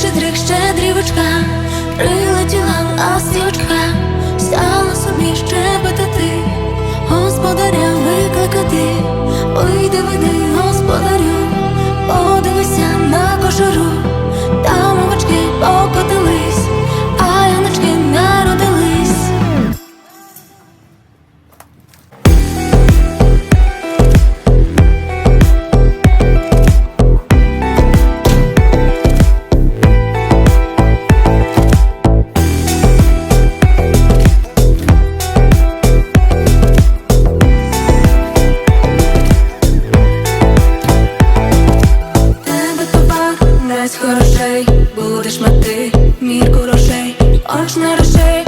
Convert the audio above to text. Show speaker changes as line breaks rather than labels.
щедрих щедрівочка, прилетіла ластівочка, стала собі щебетати, товар, хорошей, будеш мати мірку грошей, очна грошей,